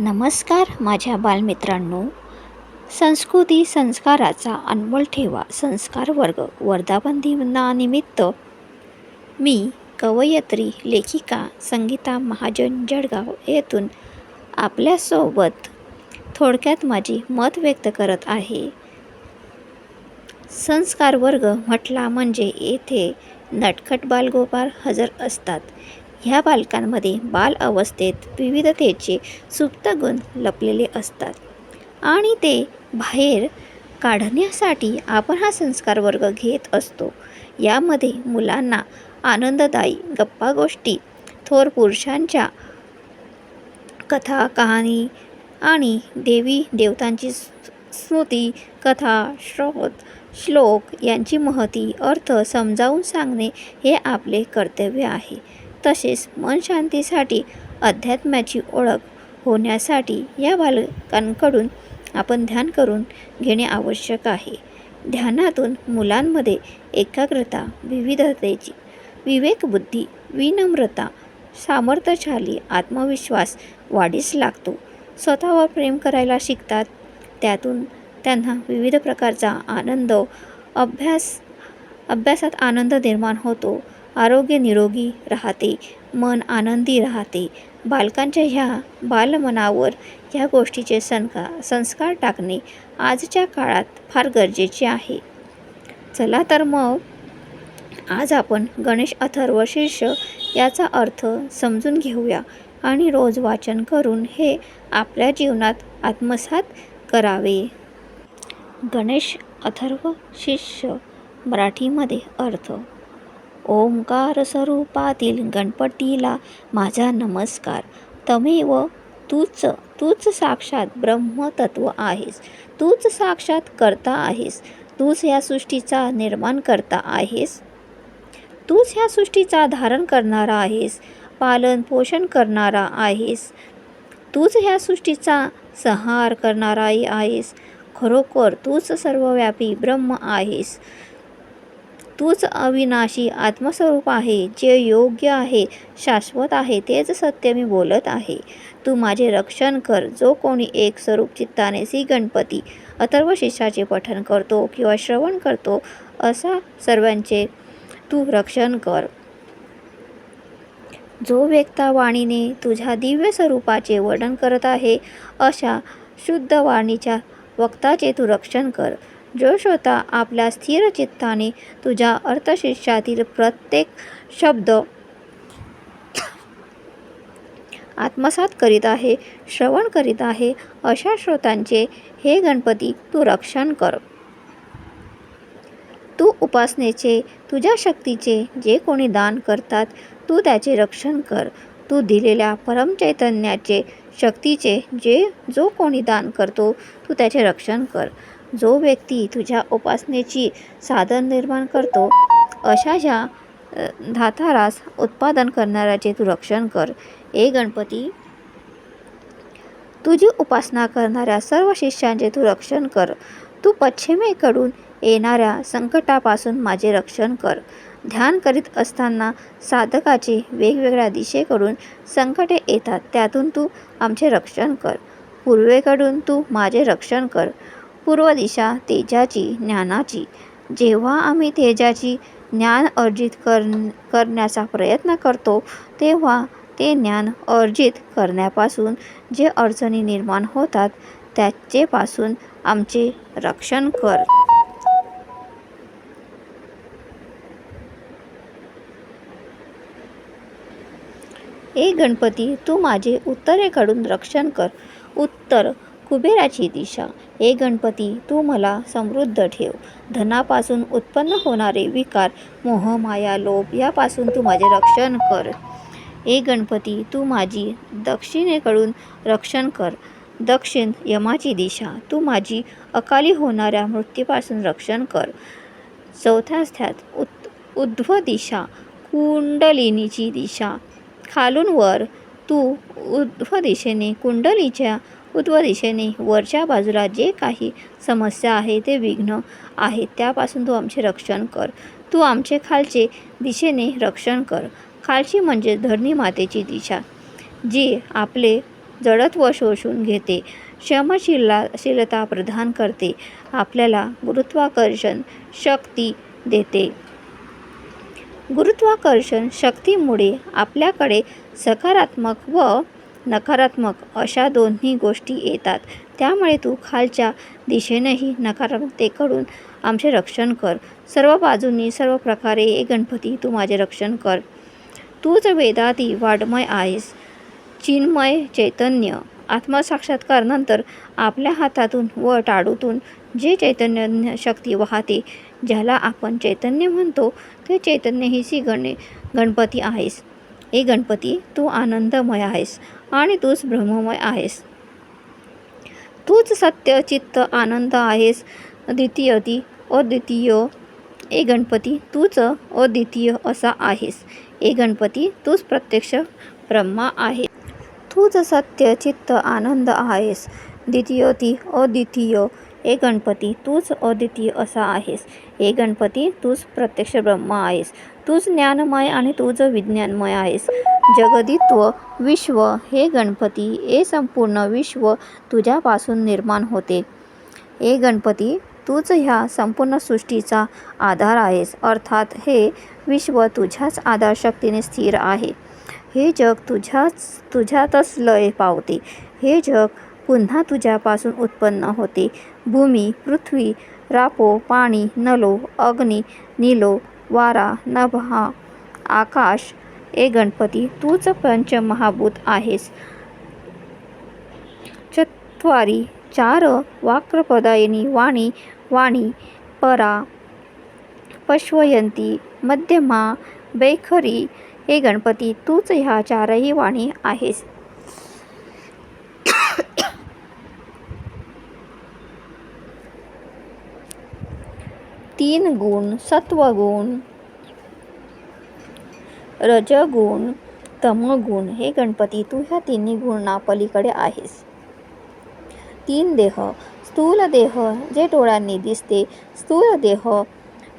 नमस्कार माझ्या बालमित्रांनो. संस्कृती संस्काराचा अनमोल ठेवा. संस्कार वर्ग वर्धापन दिनानिमित्त मी कवयत्री लेखिका संगीता महाजन जळगाव येथून आपल्यासोबत थोडक्यात माझी मत व्यक्त करत आहे. संस्कार वर्ग म्हटला म्हणजे येथे नटखट बालगोपाळ हजर असतात. ह्या बालकांमध्ये बाल अवस्थेत विविधतेचे सुप्त गुण लपलेले असतात. आणि ते बाहेर काढण्यासाठी आपण हा संस्कार वर्ग घेत असतो. यामध्ये मुलांना आनंददायी गप्पा गोष्टी थोर पुरुषांच्या कथा कहाणी आणि देवी देवतांची स्मृती कथा श्रोत श्लोक यांची महती अर्थ समजावून सांगणे हे आपले कर्तव्य आहे. तसेच मन शांतीसाठी अध्यात्माची ओळख होण्यासाठी या बालकांकडून आपण ध्यान करून घेणे आवश्यक आहे. ध्यानातून मुलांमध्ये एकाग्रता विविधतेची विवेकबुद्धी विनम्रता सामर्थ्यशाली आत्मविश्वास वाढीस लागतो. स्वतःवर प्रेम करायला शिकतात. त्यातून त्यांना विविध प्रकारचा आनंद अभ्यास अभ्यासात आनंद निर्माण होतो. आरोग्य निरोगी राहते मन आनंदी राहते. बालकांच्या ह्या बालमनावर ह्या गोष्टीचे संका संस्कार टाकणे आजच्या काळात फार गरजेचे आहे. चला तर मग आज आपण गणेश अथर्व शीर्ष याचा अर्थ समजून घेऊया आणि रोज वाचन करून हे आपल्या जीवनात आत्मसात करावे. गणेश अथर्व शिष्य मराठीमध्ये अर्थ ओंकार स्वरूपातील गणपतीला माझा नमस्कार. तमेव तूच तूच साक्षात ब्रह्मतत्व आहेस. तूच साक्षात करता आहेस. तूच ह्या सृष्टीचा निर्माण करता आहेस. तूच ह्या सृष्टीचा धारण करणारा आहेस. पालन पोषण करणारा आहेस. तूच ह्या सृष्टीचा संहार करणाराही आहेस. खरोखर तूच सर्वव्यापी ब्रह्म आहेस. तूच अविनाशी आत्मस्वरूप आहे जे योग्य आहे शाश्वत आहे तेच सत्य मी बोलत आहे. तू माझे रक्षण कर जो कोणी एक स्वरूप चित्ताने श्री गणपती अथर्व शिष्याचे पठन करतो किंवा श्रवण करतो असा सर्वांचे तू रक्षण कर. जो व्यक्ता वाणीने तुझ्या दिव्य स्वरूपाचे वर्णन करत आहे अशा शुद्ध वाणीच्या वक्ताचे तू रक्षण कर. जो श्रोता आपल्या स्थिर चित्ताने तुझ्या अर्थशिष्यातील प्रत्येक शब्द आत्मसात करीत आहे श्रवण करीत आहे अशा श्रोतांचे हे गणपती तू रक्षण कर. तू उपासनेचे तुझ्या शक्तीचे जे कोणी दान करतात तू त्याचे रक्षण कर. तू दिलेल्या परमचैतन्याचे शक्तीचे जे जो कोणी दान करतो तू त्याचे रक्षण कर. जो व्यक्ती तुझ्या उपासनेची साधन निर्माण करतो अशा ह्या धातारास उत्पादन करणाऱ्याचे तू रक्षण कर. ए गणपती! तुझी उपासना करणाऱ्या सर्व शिष्यांचे तू रक्षण कर. तू पश्चिमेकडून येणाऱ्या संकटापासून माझे रक्षण कर. ध्यान करीत असताना साधकाचे वेगवेगळ्या दिशेकडून संकटे येतात त्यातून तू आमचे रक्षण कर. पूर्वेकडून तू माझे रक्षण कर. पूर्व दिशा तेजाची ज्ञानाची. जेव्हा आम्ही तेजाची ज्ञान अर्जित कर करण्याचा प्रयत्न करतो तेव्हा ते ज्ञान अर्जित करण्यापासून जे अडचणी निर्माण होतात त्याचेपासून आमचे रक्षण कर. ए गणपती तू माझे उत्तरेकडून रक्षण कर. उत्तर कुबेराची दिशा. हे गणपती तू मला समृद्ध ठेव. धनापासून उत्पन्न होणारे विकार मोह माया लोभ यापासून तू माझे रक्षण कर. हे गणपती तू माझी दक्षिणेकडून रक्षण कर. दक्षिण यमाची दिशा तू माझी अकाली होणाऱ्या मृत्यूपासून रक्षण कर. चौथ्या स्थ्यात उत् उध्व दिशा कुंडलिनीची दिशा. खालून वर तू उध्व दिशेने कुंडलीच्या उध्व दिशेने वरच्या बाजूला जे काही समस्या आहे ते विघ्न आहे त्यापासून तू आमचे रक्षण कर. तू आमचे खालचे दिशेने रक्षण कर. खालची म्हणजे धरणी मातेची दिशा जी आपले जडत्व शोषून घेते क्षमशीला शीलता प्रदान करते आपल्याला गुरुत्वाकर्षण शक्ती देते. गुरुत्वाकर्षण शक्तीमुळे आपल्याकडे सकारात्मक व नकारात्मक अशा दोन्ही गोष्टी येतात. त्यामुळे तू खालच्या दिशेनेही नकारात्मकतेकडून आमचे रक्षण कर. सर्व बाजूंनी सर्व प्रकारे ए गणपती तू माझे रक्षण कर. तूच वेदाती वाडमय आहेस. चिन्मय चैतन्य. आत्मसाक्षात्कारानंतर आपल्या हातातून व टाळूतून जे चैतन्य शक्ती वाहते ज्याला आपण चैतन्य म्हणतो ते चैतन्य ही सी गणे गणपती आहेस. ए गणपती तू आनंदमय आहेस आणि तूच ब्रह्ममय आहेस. तूच सत्य चित्त आनंद आहेस. द्वितीय ती अद्वितीय. ए गणपती तूच अद्वितीय असा आहेस. ए गणपती तूच प्रत्यक्ष ब्रह्मा आहे. तूच सत्य चित्त आनंद आहेस. द्वितीय ती अद्वितीय. ए गणपती तूच अद्वितीय असा आहेस. ए गणपती तूच प्रत्यक्ष ब्रह्म आहेस. तूच ज्ञानमय आणि तूच विज्ञानमय आहेस. जगदित्व विश्व हे गणपती हे संपूर्ण विश्व तुझ्यापासून निर्माण होते. ए गणपती तूच ह्या संपूर्ण सृष्टीचा आधार आहेस. अर्थात हे विश्व तुझ्याच आधारशक्तीने स्थिर आहे. हे जग तुझ्याच तुझ्यातच लय पावते. हे जग पुन्हा तुझ्यापासून उत्पन्न होते. भूमी पृथ्वी रापो पाणी नलो अग्नी नीलो वारा नभा आकाश ए गणपती तूच पंचमहाभूत आहेस. चत्वारी चार वाक्रपदायिनी वाणी वाणी परा पश्वयंती मध्यमा बैखरी हे गणपती तूच ह्या चारही वाणी आहेस. तीन गुण सत्वगुण रजगुण तमगुण हे गणपती तू ह्या तिन्ही गुणापलीकडे आहेस. तीन देह स्थूल देह जे डोळ्यांनी दिसते स्थूल देह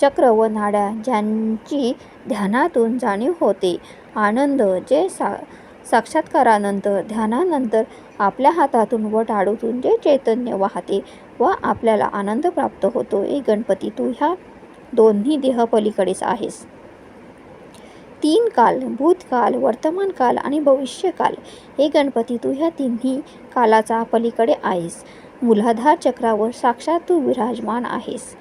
चक्र व नाड्या ज्यांची ध्यानातून जाणीव होते. आनंद जे सा साक्षात्कारानंतर ध्यानानंतर आपल्या हातातून व टाळूतून जे चैतन्य वाहते व आपल्याला आनंद प्राप्त होतो ए गणपती तू ह्या दोन्ही देहपलीकडेच आहेस. तीन काल भूतकाल वर्तमानकाल आणि भविष्यकाल हे गणपती तू ह्या तिन्ही कालाचा पलीकडे आहेस. मूलाधार चक्रावर साक्षात तू विराजमान आहेस.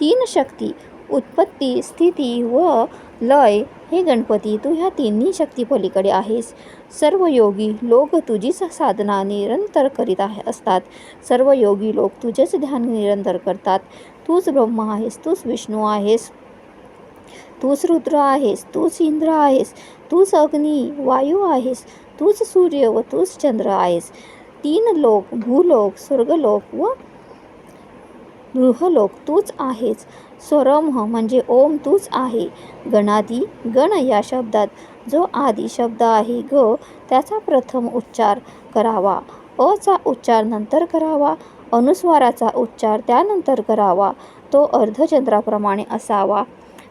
तीन शक्ती उत्पत्ती स्थिती व लय हे गणपती तू ह्या तिन्ही शक्तीपलीकडे आहेस. सर्व योगी लोक तुझीच साधना निरंतर करीत आहे असतात. सर्व योगी लोक तुझेच ध्यान निरंतर करतात. तूच ब्रह्म आहेस तूच विष्णू आहेस तूच रुद्र आहेस तूच इंद्र आहेस तूच अग्नी वायू आहेस तूच सूर्य व तूच चंद्र आहेस. तीन लोक भूलोक स्वर्गलोक व गृहलोक तूच आहेस. स्वरमह म्हणजे ओम तूच आहे. गणादी गण या शब्दात. जो आदी शब्द आहे ग त्याचा प्रथम उच्चार करावा. अचा उच्चार नंतर करावा. अनुस्वाराचा उच्चार त्यानंतर करावा. तो अर्धचंद्राप्रमाणे असावा.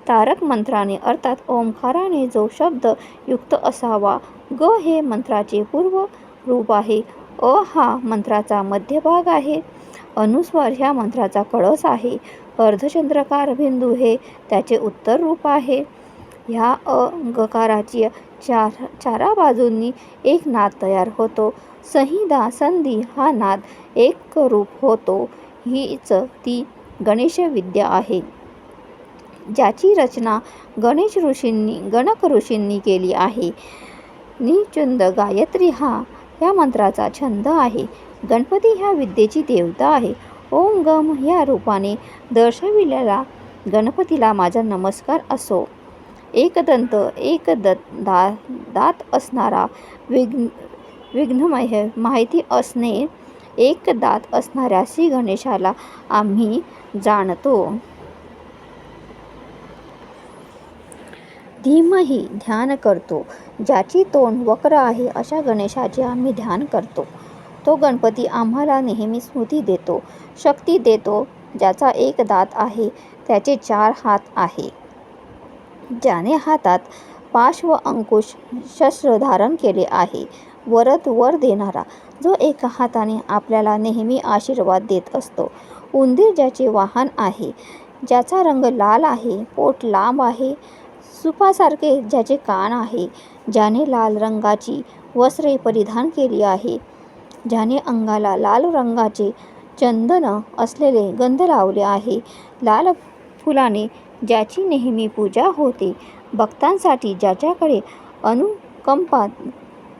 तारक मंत्राने अर्थात ओंकाराने जो शब्द युक्त असावा ग हे मंत्राचे पूर्व रूप आहे. अ हा मंत्राचा मध्यभाग आहे. अनुस्वार ह्या मंत्राचा कळस आहे. अर्धचंद्रकार बिंदू हे त्याचे उत्तर रूप आहे. ह्या अ गकाराची चार चारा बाजूंनी एक नाद तयार होतो. संहिता संधी हा नाद एक रूप होतो. हीच ती गणेश विद्या आहे. ज्याची रचना गणेश ऋषींनी गणक ऋषींनी केली आहे. निचंद गायत्री हा या मंत्राचा छंद आहे. गणपती ह्या विद्येची देवता आहे. ओम गम ह्या रूपाने दर्शविलेला गणपतीला माझा नमस्कार असो. एकदंत एक दत दा दात असणारा विघ्न विघ्नमय माहिती असणे एक दात असणाऱ्या श्री गणेशाला आम्ही जाणतो. धीमही ध्यान करतो. ज्याची तोंड वक्र आहे अशा गणेशाचे आम्ही ध्यान करतो. तो गणपती आम्हाला नेहमी स्मृती देतो शक्ती देतो ज्याचा एक दात आहे त्याचे चार हात आहे. ज्याने हातात पाश व अंकुश शस्त्र धारण केले आहे वरत वर देणारा जो एका हाताने आपल्याला नेहमी आशीर्वाद देत असतो. उंदीर ज्याचे वाहन आहे ज्याचा रंग लाल आहे पोट लांब आहे सुपासारखे ज्याचे कान आहे ज्याने लाल रंगाची वस्त्रे परिधान केली आहे ज्याने अंगाला लाल रंगाचे चंदन असलेले गंध लावले आहे. लाल फुलाने ज्याची नेहमी पूजा होते भक्तांसाठी ज्याच्याकडे अनुकंपा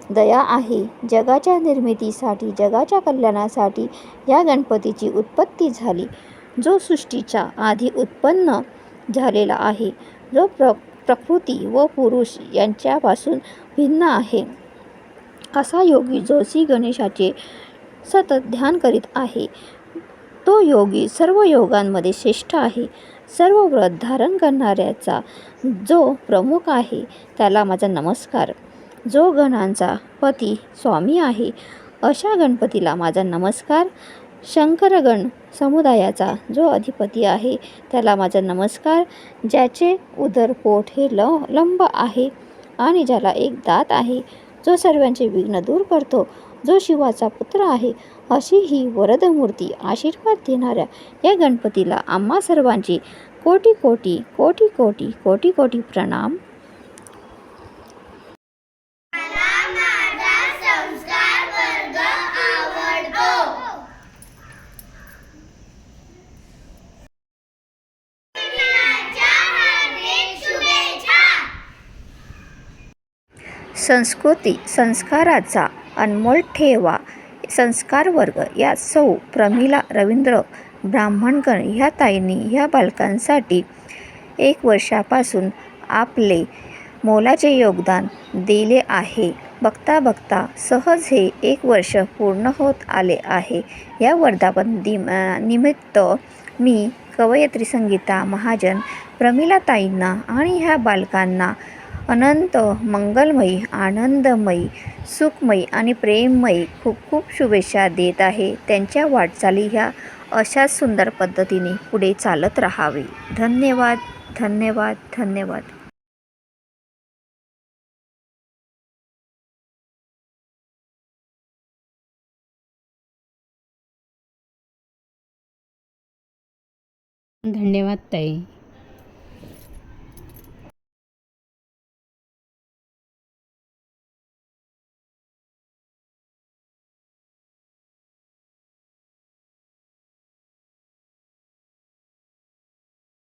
दया आहे जगाच्या निर्मितीसाठी जगाच्या कल्याणासाठी या गणपतीची उत्पत्ती झाली. जो सृष्टीच्या आधी उत्पन्न झालेला आहे जो प्र प्रकृती व पुरुष यांच्यापासून भिन्न आहे. असा योगी जो श्री गणेशाचे सतत ध्यान करीत आहे. तो योगी सर्व योगांमध्ये श्रेष्ठ आहे. सर्व व्रत धारण करणाऱ्याचा जो प्रमुख आहे त्याला माझा नमस्कार. जो गणांचा पती स्वामी आहे अशा गणपतीला माझा नमस्कार. शंकरगण समुदायाचा जो अधिपती आहे त्याला माझा नमस्कार. ज्याचे उदरपोट हे ल लंब आहे आणि ज्याला एक दात आहे जो सर्वांचे विघ्न दूर करतो जो शिवाचा पुत्र आहे अशी ही वरदमूर्ती आशीर्वाद देणाऱ्या या गणपतीला आम्हा सर्वांची कोटी कोटी कोटी कोटी कोटी कोटी प्रणाम संस्कृती संस्काराचा अनमोल ठेवा. संस्कार वर्ग या सौ प्रमिला रवींद्र ब्राह्मणगण ह्या ताईंनी ह्या बालकांसाठी एक वर्षापासून आपले मोलाचे योगदान दिले आहे. बघता बघता सहज हे एक वर्ष पूर्ण होत आले आहे. या वर्धापन दिम निमित्त मी कवयत्री संगीता महाजन प्रमिलाताईंना आणि ह्या बालकांना अनंत मंगलमयी आनंदमयी सुखमयी आणि प्रेममयी खूप खूप शुभेच्छा देत आहे. त्यांच्या वाटचाली ह्या अशाच सुंदर पद्धतीने पुढे चालत राहावे. धन्यवाद धन्यवाद धन्यवाद. धन्यवाद ताई.